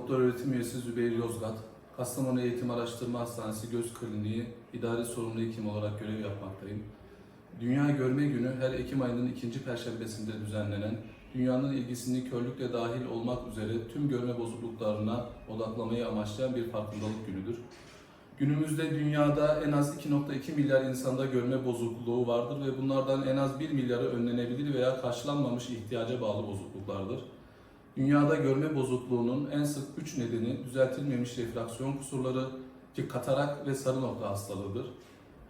Doktor öğretim üyesi Zübeyir Yozgat, Kastamonu Eğitim Araştırma Hastanesi Göz Kliniği İdari Sorumlu Hekim olarak görev yapmaktayım. Dünya Görme Günü her Ekim ayının ikinci perşembesinde düzenlenen, dünyanın ilgisini körlükle dahil olmak üzere tüm görme bozukluklarına odaklamayı amaçlayan bir farkındalık günüdür. Günümüzde dünyada en az 2.2 milyar insanda görme bozukluğu vardır ve bunlardan en az 1 milyarı önlenebilir veya karşılanmamış ihtiyaca bağlı bozukluklardır. Dünyada görme bozukluğunun en sık üç nedeni düzeltilmemiş refraksiyon kusurları ki katarak ve sarı nokta hastalığıdır.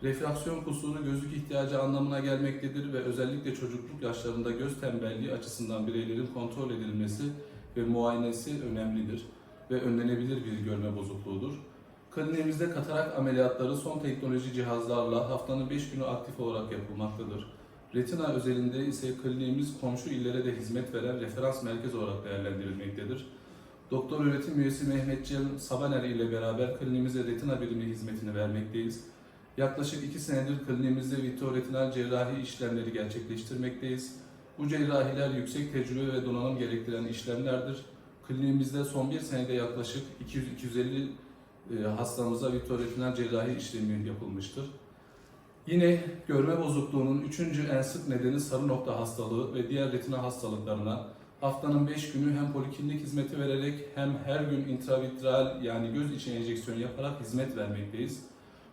Refraksiyon kusuru gözlük ihtiyacı anlamına gelmektedir ve özellikle çocukluk yaşlarında göz tembelliği açısından bireylerin kontrol edilmesi ve muayenesi önemlidir ve önlenebilir bir görme bozukluğudur. Kliniğimizde katarak ameliyatları son teknoloji cihazlarla haftanın 5 günü aktif olarak yapılmaktadır. Retina özelinde ise kliniğimiz komşu illere de hizmet veren referans merkez olarak değerlendirilmektedir. Doktor öğretim üyesi Mehmet Cem Sabaner ile beraber kliniğimize retina birimi hizmetini vermekteyiz. Yaklaşık 2 senedir kliniğimizde vitreoretinal cerrahi işlemleri gerçekleştirmekteyiz. Bu cerrahiler yüksek tecrübe ve donanım gerektiren işlemlerdir. Kliniğimizde son bir senede yaklaşık 200-250 e, hastamıza vitreoretinal cerrahi işlemi yapılmıştır. Yine görme bozukluğunun üçüncü en sık nedeni sarı nokta hastalığı ve diğer retina hastalıklarına haftanın 5 günü hem poliklinik hizmeti vererek hem her gün intravitreal yani göz içi enjeksiyon yaparak hizmet vermekteyiz.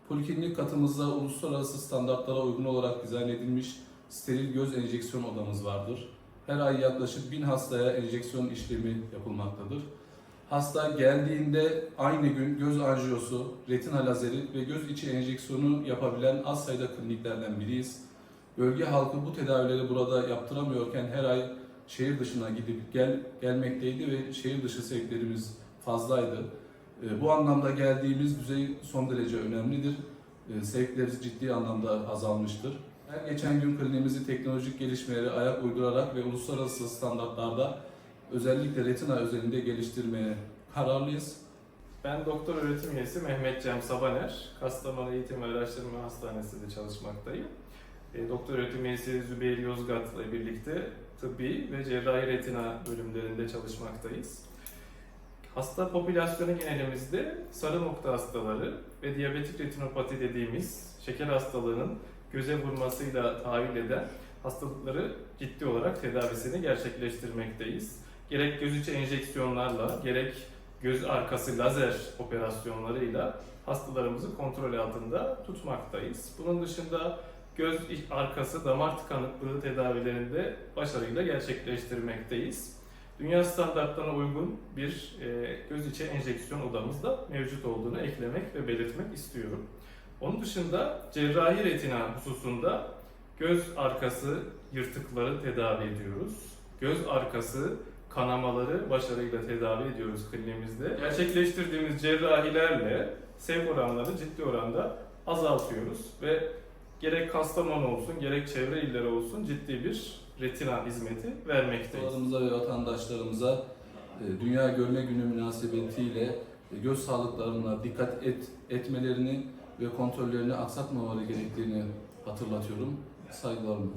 Poliklinik katımızda uluslararası standartlara uygun olarak dizayn edilmiş steril göz enjeksiyon odamız vardır. Her ay yaklaşık 1000 hastaya enjeksiyon işlemi yapılmaktadır. Hasta geldiğinde aynı gün göz anjiyosu, retina lazeri ve göz içi enjeksiyonu yapabilen az sayıda kliniklerden biriyiz. Bölge halkı bu tedavileri burada yaptıramıyorken her ay şehir dışına gidip gel gelmekteydi ve şehir dışı sevklerimiz fazlaydı. E, Bu anlamda geldiğimiz düzey son derece önemlidir. E, Sevklerimiz ciddi anlamda azalmıştır. Her geçen gün kliniğimizi teknolojik gelişmelere ayak uydurarak ve uluslararası standartlarda özellikle retina özelinde geliştirmeye kararlıyız. Ben doktor öğretim üyesi Mehmet Cem Sabaner, Kastamonu Eğitim ve Araştırma Hastanesi'nde çalışmaktayım. E, doktor öğretim üyesi Zübeyir Yozgat'la birlikte tıbbi ve cerrahi retina bölümlerinde çalışmaktayız. Hasta popülasyonu genelimizde sarı nokta hastaları ve diyabetik retinopati dediğimiz şeker hastalığının göze vurmasıyla tahayyül eden hastalıkları ciddi olarak tedavisini gerçekleştirmekteyiz. Gerek göz içi enjeksiyonlarla, gerek göz arkası lazer operasyonlarıyla hastalarımızı kontrol altında tutmaktayız. Bunun dışında göz arkası damar tıkanıklığı tedavilerinde başarıyla gerçekleştirmekteyiz. Dünya standartlarına uygun bir e, göz içi enjeksiyon odamız da mevcut olduğunu eklemek ve belirtmek istiyorum. Onun dışında cerrahi retina hususunda göz arkası yırtıkları tedavi ediyoruz. Göz arkası kanamaları başarıyla tedavi ediyoruz kliniğimizde. Gerçekleştirdiğimiz cerrahilerle sevk oranları ciddi oranda azaltıyoruz ve gerek Kastamonu olsun gerek çevre iller olsun ciddi bir retina hizmeti vermekteyiz. Hastalarımıza ve vatandaşlarımıza e, Dünya Görme Günü münasebetiyle e, göz sağlıklarına dikkat et, etmelerini ve kontrollerini aksatmamaları gerektiğini hatırlatıyorum. Saygılarımla.